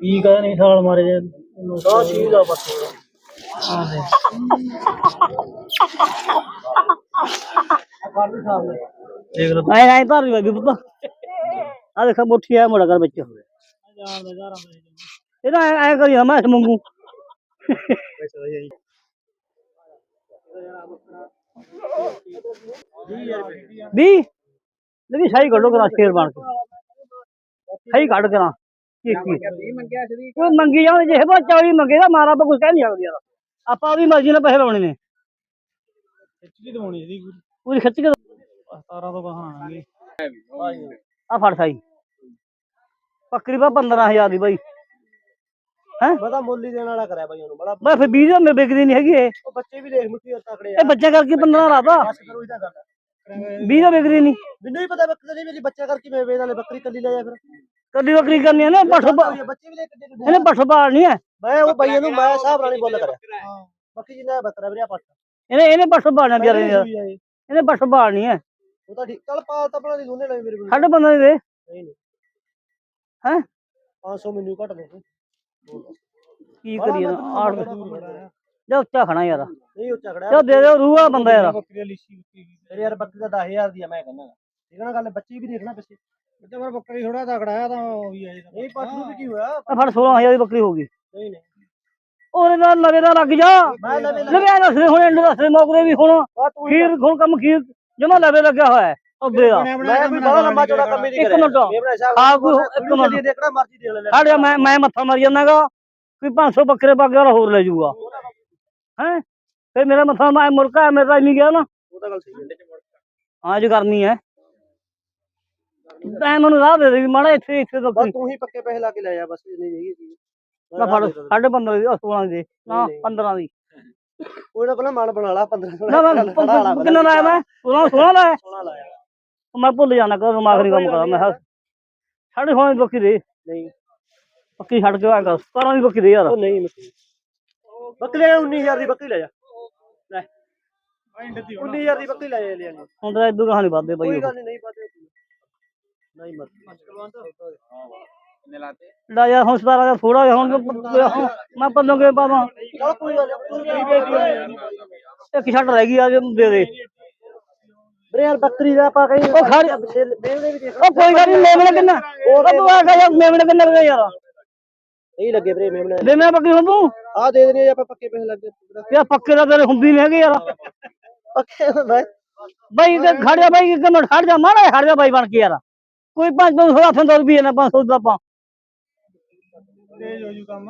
ਕੀ ਕਹੇ ਨਹੀਂ ਸਾਲ ਮਾਰੇ ਜੇ? ਦਾ ਛੀ ਦਾ ਬਸ। ਹਾਂ ਦੇ ਦੇਖ ਲਓ ਐ ਐ ਧਰ ਲਈ ਪੁੱਤ। ਆ ਦੇਖਾ ਮੁੱਠੀ ਆ ਮੋੜਾ ਕਰ ਵਿੱਚ ਇਹਦਾ ਐ ਐ ਕਰੀ ਹਮਾ ਮੰਗੂ। ਵੀ ਲਗੀ ਸਹੀ ਕੱਢੋ ਕਰਾ ਸ਼ੇਰ ਬਣ ਕੇ। ਸਹੀ ਕੱਢ ਕਰਾ ਕੀ ਕੀ। ਉਹ ਮੰਗੀ ਜਾਂਦੇ ਜੇ ਬਾ 40 ਮੰਗੇ ਦਾ ਮਾਰਾ ਕੁਝ ਕਹਿ ਨਹੀਂ ਸਕਦੇ ਯਾਰ। ਆਪਾਂ ਉਹਦੀ ਮਰਜ਼ੀ ਨਾਲ ਪੈਸੇ ਲਾਉਣੇ ਨੇ। ਖਿੱਚੀ ਦਵਾਉਣੀ ਸੀ ਪੂਰੀ ਖਿੱਚ ਕੇ 17 ਤੋਂ ਕਹਾਣਾਂਗੇ ਆ ਫੜ ਸਾਈ। ਬੱਕਰੀ ਬਾ 15000 ਦੀ ਬਾਈ। ਹੈ? ਪਤਾ ਮੁੱਲ ਹੀ ਦੇਣ ਵਾਲਾ ਕਰਿਆ ਬਾਈ ਉਹਨੂੰ ਬੜਾ ਮੈਂ ਫਿਰ 20 ਦਾ ਮੈਂ ਵਿਕਦੀ ਨਹੀਂ ਹੈਗੀ ਇਹ। ਉਹ ਬੱਚੇ ਵੀ ਦੇਖ ਮੁੱਠੀ ਤਕੜੇ ਇਹ ਬੱਚਾ ਕਰਕੇ 15 ਲਾਤਾ। ਬਸ ਕਰੋ ਇਹਦਾ ਗੱਲ 20 ਦਾ ਵਿਕਦੀ ਨਹੀਂ ਮੈਨੂੰ ਹੀ ਪਤਾ ਬੱਕਰੀ ਮੇਰੀ ਬੱਚਾ ਕਰਕੇ ਮੈਂ ਵੇਚ ਨਾਲੇ ਬੱਕਰੀ ਕੱਲੀ ਲੈ ਜਾ ਫਿਰ। ਕੱਲੀ ਬੱਕਰੀ ਕਰਨੀ ਹੈ ਨਾ ਪੱਠ ਬੱਚੇ ਵੀ ਲੈ ਕੇ ਦੇ ਇਹਨੇ ਪੱਠ ਪਾਲਣੀ ਹੈ ਮੈਂ ਉਹ ਬਾਈ ਨੂੰ ਮੈਂ ਹਿਸਾਬ ਨਾਲ ਹੀ ਬੋਲ ਕਰਿਆ। ਬੱਕਰੀ ਜਿੰਨਾ ਬੱਕਰਾ ਵੀਰੇ ਪੱਟ ਇਹਨੇ ਇਹਨੇ ਪੱਠ ਪਾਲਣਾ ਵਿਚਾਰੇ ਨੇ। ਇਹਨੇ ਪੱਠ ਪਾਲਣੀ ਹੈ ਉਹ ਤਾਂ ਠੀਕ। ਚੱਲ ਪਾਲ ਤਾਂ ਬਣਾ ਦੀ ਦੋਨੇ ਲੈ ਮੇਰੇ ਕੋਲ। ਸਾਡੇ ਬੰਦੇ ਦੇ ਨਹੀਂ ਨਹੀਂ। ਹੈਂ? 500 ਮੈਨੂੰ ਘੱਟ ਦੇ। ਕੀ ਕਰੀਏ ਆੜ ਜਾ ਉੱਚਾ ਖਣਾ ਯਾਰ। ਨਹੀਂ ਉਹ ਝਗੜਾ ਜਾ ਦੇ ਦੇ ਰੂਹਾ ਬੰਦਾ ਯਾਰ। ਬੱਕਰੀ ਲਿੱਸੀ ਬੱਕਰੀ ਫਿਰ ਯਾਰ ਬੱਕਰੀ ਦਾ 10000 ਦੀ ਆ ਮੈਂ ਕਹਿੰਦਾ। ਠੀਕ ਹੈ ਨਾ ਗੱਲ ਬੱਚੀ ਵੀ ਦੇਖਣਾ ਪਿੱਛੇ। ਬੱਚਾ ਪਰ ਬੱਕਰੀ ਥੋੜਾ ਤਕੜਾ ਆ ਤਾਂ ਉਹ ਵੀ ਆ ਨਹੀਂ ਨੂੰ ਵੀ ਕੀ ਹੋਇਆ? ਆ ਫੜ 16000 ਦੀ ਬੱਕਰੀ ਹੋ ਗਈ। ਨਹੀਂ ਨਹੀਂ। ਉਹਦੇ ਨਾਲ ਲਵੇ ਦਾ ਲੱਗ ਜਾ। ਮੈਂ ਲਵੇ ਲਵੇ ਆ ਦੱਸਦੇ ਹੁਣ ਐਂਡ ਦੱਸਦੇ ਮੌਕਦੇ ਵੀ ਹੁਣ। ਆ ਖੀਰ ਹੁਣ ਕੰਮ ਖੀਰ ਜਮਾ ਲਵੇ ਲੱਗਿਆ ਹੋਇਆ ਹੈ ਅੱਬੇ ਦਾ। ਮੈਂ ਵੀ ਬਹੁਤ ਲੰਮਾ ਚੌੜਾ ਕੰਮ ਹੀ ਨਹੀਂ ਇੱਕ ਕਰਿਆ। ਮਿੰਟ। ਮੇਰਾ ਹਿਸਾਬ ਹਾਂ, ਕੋਈ ਇੱਕ ਮਿੰਟ। ਦੇਖਣਾ ਮਰਜ਼ੀ ਦੇਖ ਲੈ ਸਾਡੇ ਮੈਂ ਮੈਂ ਮੱਥਾ ਮਾਰੀ ਜਾਂਦਾਗਾ ਕੋਈ 500 ਬੱਕਰੇ ਪਾ ਕੇ ਹੋਰ ਲੈ ਜਾਊਗਾ। ਹੈ? ਫੇ ਮੇਰਾ ਮੱਥਾ ਮੈਂ ਮੁਰਕਾ ਮੇਰਾ ਨਹੀਂ ਗਿਆ ਨਾ। ਉਹ ਤਾਂ ਗੱਲ ਸਹੀ ਹੈ। ਹਾਂ ਅੱਜ ਕਰਨੀ ਹੈ। ਤੈਂ ਮੈਨੂੰ ਰਾਹ ਦੇ ਦੇ ਵੀ ਮਾੜਾ ਇੱਥੇ ਇੱਥੇ ਤੋਂ ਬਸ ਤੂੰ ਹੀ ਪੱਕੇ ਪੈਸੇ ਲਾ ਕੇ ਲੈ ਜਾ ਬਸ ਇੰਨੀ ਹੈਗੀ ਚੀਜ਼। ਨਾ ਫੜ ਸਾਢੇ 15 ਦੀ 16 ਦੀ ਨਾ ਨਹੀਂ, ਨਹੀਂ। 15 ਦੀ। ਕੋਈ ਨਾ ਪਹਿਲਾਂ ਮਨ ਬਣਾ ਲਾ 15 ਨਾ ਮੈਂ ਕਿੰਨਾ ਲਾਇਆ ਮੈਂ? 16 16 ਲਾਇਆ? ਸੋਹਣਾ ਲਾਇਆ। ਮੈਂ ਭੁੱਲ ਜਾਣਾ ਕਦੋਂ ਦਿਮਾਗ ਨਹੀਂ ਕੰਮ ਕਰਦਾ ਮੈਂ 16 ਦੀ ਬੱਕੀ ਦੇ। ਨਹੀਂ। ਪੱਕੀ ਛੱਡ ਕੇ ਆਇਆ 17 ਦੀ ਬੱਕੀ ਦੇ ਯਾਰ। ਉਹ ਨਹੀਂ ਮਿੱਟੀ ਬੱਕਰੀ 19000 ਦੀ ਬੱਕਰੀ ਲੈ ਜਾ। ਲੈ। 19000 ਦੀ ਬੱਕਰੀ ਲੈ ਜਾ ਲੈ ਜਾ ਹੁਣ ਤਾਂ ਇਦੋਂ ਕਹਾਣੀ ਵੱਧਦੇ ਬਾਈ ਕੋਈ ਉਹ। ਗੱਲ ਨਹੀਂ ਨਹੀਂ ਪਾਤੇ ਨਹੀਂ ਮਤ ਲੈ ਯਾਰ ਹੁਣ 17 ਦਾ ਥੋੜਾ ਜਿਹਾ ਹੁਣ ਹੁਣ ਮੈਂ ਪੰਦੋਂ ਕੇ ਪਾਵਾਂ? ਚਲ ਕੋਈ ਗੱਲ ਨਹੀਂ ਤੂੰ ਨਹੀਂ। ਵੇਚਦੀ ਇੱਕ ਛੱਡ ਰਹਿ ਗਈ ਆ ਜੇ ਦੇ ਦੇ। ਵੀਰੇ ਯਾਰ ਬੱਕਰੀ ਦਾ ਆਪਾਂ ਕਹੀ ਉਹ ਖੜ ਮੇਵਨੇ ਵੀ ਦੇਖ ਉਹ ਕੋਈ ਗੱਲ ਨਹੀਂ ਮੇਮਣੇ ਕਿੰਨਾ? ਉਹ ਤੂੰ ਆ ਗਿਆ ਮੇਮਣੇ ਕਿੰਨਾ ਦੇ ਯਾਰ? ਨਹੀਂ ਲੱਗੇ ਵੀਰੇ ਮੇਵਨੇ ਦੇ ਮੈਂ ਪੱਕੀ ਹੁਣ ਤੂੰ ਆ ਦੇ ਦੇਣੀ ਆਪਾਂ ਪੱਕੇ ਪੈਸੇ ਲੱਗੇ ਯਾਰ ਪੱਕੇ ਦਾ ਤੇਰੇ ਹੁੰਦੀ ਨਹੀਂ ਹੈਗੇ ਯਾਰ। ਪੱਕੇ ਹੁੰਦਾ ਬਾਈ। ਤੇ ਖੜ ਜਾ ਬਾਈ ਇੱਕ ਮਿੰਟ ਖੜ ਜਾ ਮਾੜਾ ਜਿਹਾ ਖੜ ਜਾ ਬਾਈ ਬਣ ਕੇ ਯਾਰ। ਕੋਈ 500 ਹੱਥਾਂ ਦਾ ਰੁਪਈਆ ਨਾ 500 ਦਾ ਆਪਾਂ। ਤੇਜ ਹੋ ਜੂ ਕੰਮ।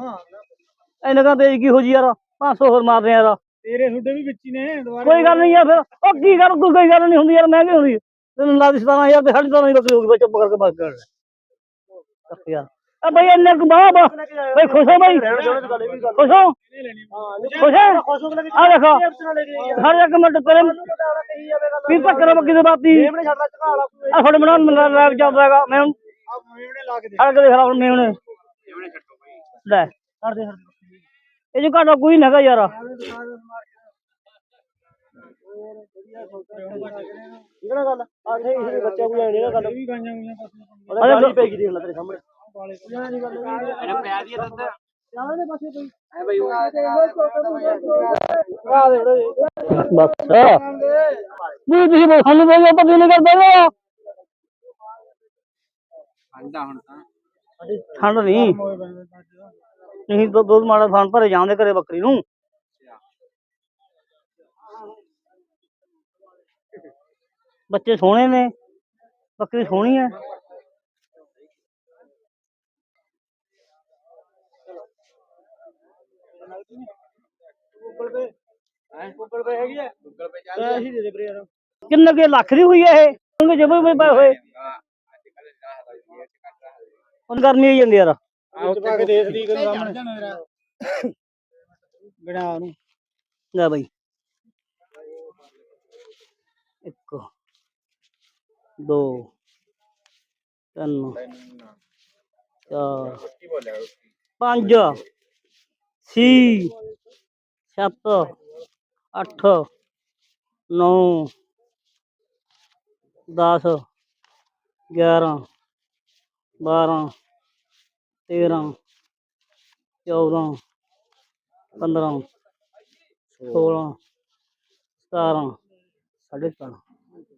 ਇਹਨੇ ਕਹਿੰਦੇ ਕੀ ਹੋ ਜੀ ਯਾਰ 500 ਹੋਰ ਮਾਰਦੇ ਯਾਰ। ਤੇਰੇ ਛੁੱਡੇ ਵੀ ਵਿੱਚ ਹੀ ਨੇ ਦੁਬਾਰਾ ਕੋਈ ਗੱਲ ਨਹੀਂ ਯਾਰ ਫਿਰ ਉਹ ਕੀ ਕਰ ਕੋਈ ਕੋਈ ਗੱਲ ਨਹੀਂ ਹੁੰਦੀ ਯਾਰ ਮਹਿੰਗੀ ਹੁੰਦੀ। ਤੈਨੂੰ ਲਾ ਦੀ 17000 ਤੇ ਸਾਡੀ ਤਾਂ ਨਹੀਂ ਬੱਕਰੀ ਹੋ ਗਈ ਬਈ ਚੁੱਪ ਕਰਕੇ ਬਸ ਕਰ। ਲੈ ਯਾਰ। ਆ ਬਈ ਇੰਨੇ ਕੁ ਬਾਬ ਬਈ ਖੁਸ਼ ਹੋ ਬਈ ਖੁਸ਼ ਹੋ ਖੁਸ਼ ਹੈ ਆ ਦੇਖੋ ਹਰ ਇੱਕ ਮਿੰਟ ਤੇਰੇ ਵੀ ਪੱਕਰ ਬੱਕੀ ਦੇ ਬਾਤੀ ਮੇਵਨੇ ਛੱਡ ਲੈ ਝਕਾ ਲਾ ਆ ਤੁਹਾਡੇ ਮਨਾਂ ਨੂੰ ਲਾਈਵ ਚੱਲਦਾ ਹੈਗਾ ਮੈਂ ਹੁਣ ਮੇਵਨੇ ਲਾ ਕੇ ਦੇ ਹਰ ਕਦੇ ਖਰਾਬ ਨਹੀਂ ਹੋਣੇ ਲੈ ਛੱਡ ਦੇ ਛੱਡ ਦੇ ਇਹ ਜੋ ਘਾਟਾ ਕੋਈ ਨਾ ਹੈਗਾ ਯਾਰ ਠੀਕ ਹੈ ਨਾ ਗੱਲ ਆ ਨਹੀਂ ਇਹ ਬੱਚਾ ਕੋਈ ਨਹੀਂ ਨਾ ਗੱਲ ਵੀ ਗਾਈਆਂ ਗਈਆਂ ਪਾਸੇ ਅਰੇ ਉਹਦੇ ਗਾਲੀ ਪੈ ਗਈ ਦੇਖ ਲੈ ਤੇਰੇ ਸਾਹਮਣੇ ਨਹੀਂ ਗੱਲ ਇਹਨੇ ਪਿਆ ਦੀ ਦੁੱਧ ਚਾਹ ਦੇ ਪਾਸੇ ਪਈ ਐ ਬਈ ਉਹ ਆ ਦੇ ਵੀਰੇ ਬਸ ਨਹੀਂ ਤੁਸੀਂ ਬਈ ਸਾਨੂੰ ਬਈ ਪਤਾ ਨਹੀਂ ਕਰਦਾ ਨਾ ਠੰਡਾ ਹੁਣ ਤਾਂ। ਠੰਡ ਨਹੀਂ। ਨਹੀਂ ਦੁੱਧ ਦੁੱਧ ਮਾੜਾ ਥਾਂ ਭਰੇ ਜਾਂਦੇ ਘਰੇ ਬੱਕਰੀ ਨੂੰ। ਬੱਚੇ ਸੋਹਣੇ ਨੇ। ਬੱਕਰੀ ਸੋਹਣੀ ਹੈ। Google Pay? ਹੈ? ਗੂਗਲ ਪੇ ਹੈਗੀ ਹੈ ਗੂਗਲ ਪੇ ਚੱਲ ਪੈਸੇ ਹੀ ਦੇ ਦੇ ਵੀਰੇ ਯਾਰ। ਕਿੰਨੇ ਕੇ ਲੱਖ ਦੀ ਹੋਈ ਹੈ ਇਹ? ਕਿਉਂਕਿ ਜਮੇ ਵੀ ਪਏ ਹੋਏ। ਹੁਣ ਗਰਮੀ ਆਈ ਜਾਂਦੀ ਯਾਰ। ਆ ਉੱਤੇ ਪਾ ਕੇ ਦੇਖ ਦੀ ਕੋਈ ਸਾਹਮਣੇ। ਗਣਾ ਉਹਨੂੰ। ਲੈ ਬਈ। ਇੱਕ ਦੋ ਤਿੰਨ ਚਾਰ ਪੰਜ ਛੇ ਸੱਤ ਅੱਠ ਨੌ ਦਸ ਗਿਆਰਾਂ ਬਾਰਾਂ ਤੇਰਾਂ ਚੌਦਾਂ ਪੰਦਰਾਂ ਸੋਲਾਂ ਸਤਾਰਾਂ ਸਾਢੇ ਸਤਾਰਾਂ।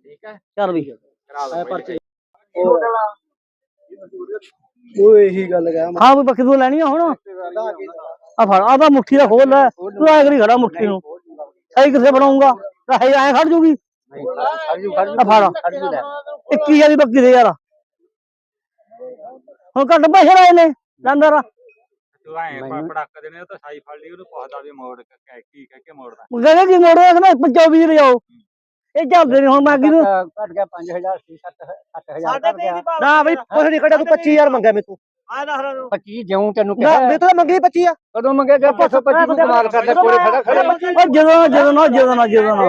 ਠੀਕ ਹੈ। ਚੱਲ ਵੀ। ਕਰਾ ਲਓ ਪਰਚੇ। ਉਹ ਇਹੀ ਗੱਲ ਕਹਿਆ ਹਾਂ ਵੀ ਤੂੰ ਲੈਣੀ ਆ ਹੁਣ? ਆ ਫੜ ਆ ਤਾਂ ਮੁੱਠੀ ਦਾ ਖੋਲ ਲੈ। ਤੂੰ ਐ ਕਰੀ ਖੜਾ ਮੁੱਠੀ ਨੂੰ। ਸਹੀ ਕਿੱਥੇ ਬਣਾਉਂਗਾ ਤਾਂ ਐ ਖੜ ਜੂਗੀ। ਆ ਫੜ। 21000 ਦੀ ਬੱਕੀ ਦੇ ਯਾਰ। ਹੁਣ ਘੱਟ ਪੈਸੇ ਲਾਏ ਨੇ ਲੰਦਰ ਤੂੰ ਐ ਪੜਾਕ ਦੇਣੇ ਉਹ ਤਾਂ ਸਾਈ ਫੜ ਲਈ ਉਹਨੂੰ ਪੁੱਛਦਾ ਵੀ ਮੋੜ ਕੇ ਕਹਿ- ਕੀ ਕਹਿ ਕੇ ਮੋੜਦਾ। ਕਹਿੰਦੇ ਕੀ ਮੋੜੋ ਕਹਿੰਦਾ 25 ਦੇ ਜਾਓ ਇਹ ਚੱਲਦੇ ਨੇ ਹੁਣ ਮੈਂ ਕਿਹਨੂੰ ਘਟ ਗਿਆ 5000 ਸੀ 7000 ਸਾਡੇ ਤੇ ਨਹੀਂ ਨਾ ਬਈ ਕੁਛ ਨਹੀਂ ਕੱਢਿਆ ਤੂੰ 25000 ਮੰਗਿਆ ਮੈਨੂੰ ਆ ਦੱਸ ਰਾਂ 25 ਜਿਉਂ ਤੈਨੂੰ ਨਾ ਕਿਹਾ ਮੈਂ ਤਾਂ ਮੰਗੀ 25 ਆ ਕਦੋਂ ਮੰਗੇਗਾ 525 ਨੂੰ ਕਮਾਲ ਕਰਦਾ ਕੋਲੇ ਖੜਾ ਖੜਾ ਉਹ ਜਦੋਂ ਨਾ ਜਦੋਂ ਨਾ ਜਦੋਂ ਨਾ ਜਦੋਂ ਨਾ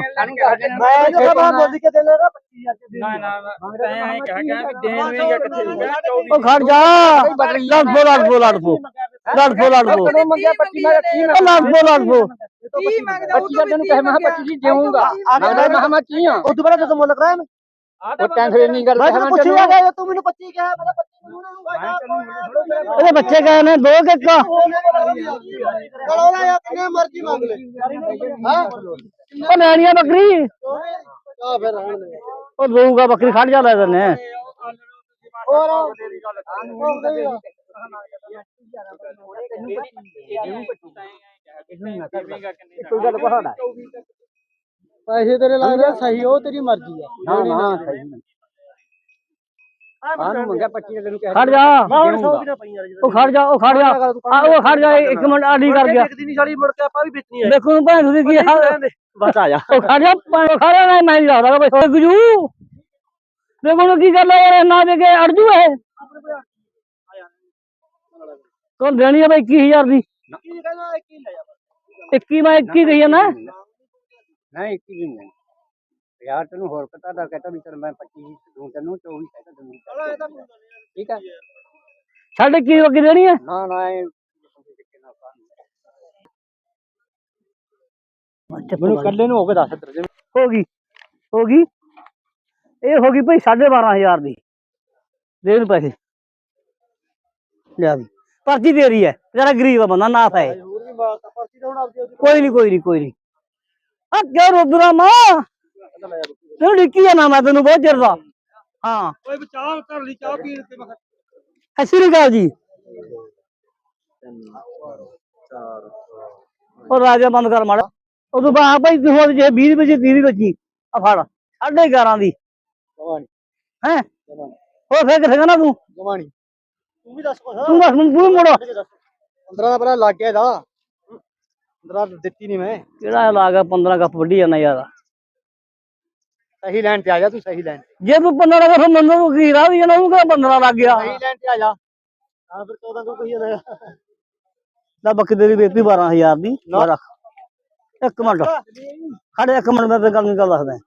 ਮੈਂ ਜੋ ਕਹਾਂ ਬੋਲ ਕੇ ਦੇ ਲੈਣਾ 25000 ਚ ਦੇ ਨਾ ਨਾ ਤੈਂ ਐ ਕਹਿ ਗਿਆ ਵੀ ਦੇਣ ਵੀ ਕਿੱਥੇ ਹੋਊਗਾ ਉਹ ਖੜ ਜਾ ਲੜ ਪੋ ਲੜ ਪੋ ਲੜ ਪੋ ਲੜ ਪੋ ਲੜ ਪੋ ਕਦੋਂ ਮੰਗਿਆ 25 ਮੈਂ ਕੀ ਲੜ ਲੜ ਮੰਗਦਾ ਉਹ ਤੈਨੂੰ ਕਹੇ ਮੈਂ 25 ਦੇਵਾਂਗਾ ਮੈਂ ਮੈਂ ਕੀ ਆ ਉਹ ਦੁਬਾਰਾ ਜਦੋਂ ਮੁੱਲ ਕਰਾਇਆ ਮੈਂ ਉਹ ਟੈਂਸ਼ਨ ਨਹੀਂ ਕਰਦਾ ਮੈਂ ਤੈਨੂੰ ਪੁੱਛਿਆ ਗਿਆ ਤੂੰ ਮੈਨੂੰ 25 ਕਿਹਾ ਮੈਂ 25 ਇਹਦੇ ਬੱਚੇ ਕਹੇ ਨੇ ਦੋ ਕਿੱਕ ਚਲੋ ਨਾ ਯਾਰ ਕਿੰਨੇ ਮਰਜ਼ੀ ਮੰਗ ਲੈ ਹਾਂ ਉਹ ਲੈਣੀ ਆ ਬੱਕਰੀ ਆ ਫਿਰ ਰਹਿਣ ਦੇ ਉਹ ਦਊਗਾ ਬੱਕਰੀ ਖੜ ਜਾ ਲੈ ਦਿੰਨੇ ਹੋਰ ਕੋਈ ਗੱਲ ਪਹਾੜਾ ਪੈਸੇ ਤੇਰੇ ਲੱਗਦੇ ਸਹੀ ਉਹ ਤੇਰੀ ਮਰਜ਼ੀ ਆ। ਹਾਂ ਹਾਂ ਸਹੀ ਆਹ ਨੂੰ ਮੰਗਿਆ 25 ਤੈਨੂੰ ਕਹੇ ਖੜ ਜਾ। ਮੈਂ ਹੁਣ 100 ਕਿਨੇ ਪਈਆਂ ਨੇ ਉਹ ਖੜ ਜਾ ਉਹ ਖੜ ਜਾ। ਆ ਉਹ ਖੜ ਜਾ ਇੱਕ ਮਿੰਟ ਆਡੀ ਕਰ ਗਿਆ ਦੇਖਦੀ ਨਹੀਂ ਸਾਲੀ ਮੁੜ ਕੇ ਆਪਾਂ ਵੀ ਵੇਚਣੀ ਆ। ਦੇਖੋ ਭੈਣ ਤੁਸੀਂ ਕੀ ਹਾਲ ਬਸ ਆ ਜਾ। ਉਹ ਖੜ ਜਾ ਭਾਵੇਂ ਖੜ ਜਾ ਨਾ ਮੈਂ ਨਹੀਂ ਲੱਗਦਾ ਬਈ ਗੁਜੂ ਦੇਖੋ ਨਾ ਕੀ ਯਾਰ ਨਾ ਦੇ ਕੇ ਅੜ ਜੂ ਇਹ। ਤੋ ਦੇਣੀ ਆ ਬਈ 21000 ਦੀ। ਕੀ ਕਹਿੰਦਾ ਕੀ ਲੈ ਜਾ। 21 ਮੈਂ 21 ਗਈ ਆ ਨਾ ਨਹੀਂ ਕੀ ਨਹੀਂ ਯਾਰ ਤੈਨੂੰ ਹੋਰ ਪਤਾ ਦਾ ਕਹਤਾ ਵੀ ਚਲ ਮੈਂ 25 ਦੂੰ ਤੈਨੂੰ 24 ਕਹਤਾ ਤੈਨੂੰ ਠੀਕ ਹੈ ਸਾਢੇ ਕੀ ਵਗੀ ਦੇਣੀ ਹੈ ਨਾ ਨਾ ਇਹ ਮੈਨੂੰ ਕੱਲੇ ਨੂੰ ਹੋ ਕੇ ਦੱਸ ਜਿਵੇਂ ਹੋ ਗਈ ਹੋ ਗਈ। ਇਹ ਹੋ ਗਈ ਭਾਈ 12500 ਦੀ। ਦੇ ਨੂੰ ਪੈਸੇ। ਲਿਆ ਵੀ। ਪਰਚੀ ਦੇ ਰਹੀ ਹੈ ਜਰਾ ਗਰੀਬ ਬੰਦਾ ਨਾ ਪਏ ਕੋਈ ਨਹੀਂ ਕੋਈ ਨਹੀਂ ਕੋਈ ਨਹੀਂ ਆ ਕਿਉਂ ਰੋਦਰਾ ਮਾਂ। ਤੈਨੂੰ ਡਿੱਕੀ ਆ ਨਾ ਮੈਂ ਤੈਨੂੰ ਬਹੁਤ ਚਿਰ ਦਾ। ਹਾਂ। ਓਏ ਚਾਹ ਧਰ ਲਈ ਚਾਹ ਪੀਣ ਤੇ ਮੈਂ ਸਤਿ ਸ਼੍ਰੀ ਅਕਾਲ ਜੀ। ਉਹ ਰਾਜਾ ਬੰਦ ਕਰ ਮਾੜਾ। ਉਦੋਂ ਬਾਅਦ ਭਾਈ ਤੂੰ ਹੋਰ ਜੇ 20 ਵਜੇ 30 ਵਜੇ ਆ ਫੜ ਸਾਢੇ 11 ਦੀ। ਜਵਾਨੀ। ਹੈ? ਉਹ ਫੇਰ ਕਿੱਥੇ ਨਾ ਤੂੰ? ਜਵਾਨੀ। ਤੂੰ ਵੀ ਦੱਸ ਕੁਛ। ਤੂੰ ਬਸ ਮੈਨੂੰ ਤੂੰ ਮੋੜ। 15 ਦਾ ਪਹਿਲਾਂ ਲੱਗ ਗਿਆ ਦਾ 15 ਦਿੱਤੀ ਨਹੀਂ ਮੈਂ। ਕਿਹੜਾ ਲਾ ਗਿਆ 15 ਕੱਪ ਵੱਢੀ ਜਾਂਦਾ ਯਾਰ। ਸਹੀ ਲਾਈਨ ਤੇ ਆ ਜਾ ਤੂੰ ਸਹੀ ਲਾਈਨ ਜੇ ਤੂੰ 15 ਦਾ ਫਿਰ ਮੈਨੂੰ ਕੀ ਰਾਹ ਦੀ ਜਨਾ ਉਹ ਕਿਹੜਾ 15 ਲੱਗ ਗਿਆ? ਸਹੀ ਲਾਈਨ ਤੇ ਆ ਜਾ। ਹਾਂ ਫਿਰ 14 ਕੋ ਕਹੀ ਜਾਂਦਾ ਲੈ ਬੱਕੀ ਤੇਰੀ ਬੇਟੀ 12000 ਦੀ। ਰੱਖ। ਇੱਕ ਮਿੰਟ। ਖੜੇ ਇੱਕ ਮਿੰਟ ਮੈਂ ਤੇ ਗੱਲ ਨਹੀਂ ਗੱਲ ਦੱਸਦਾ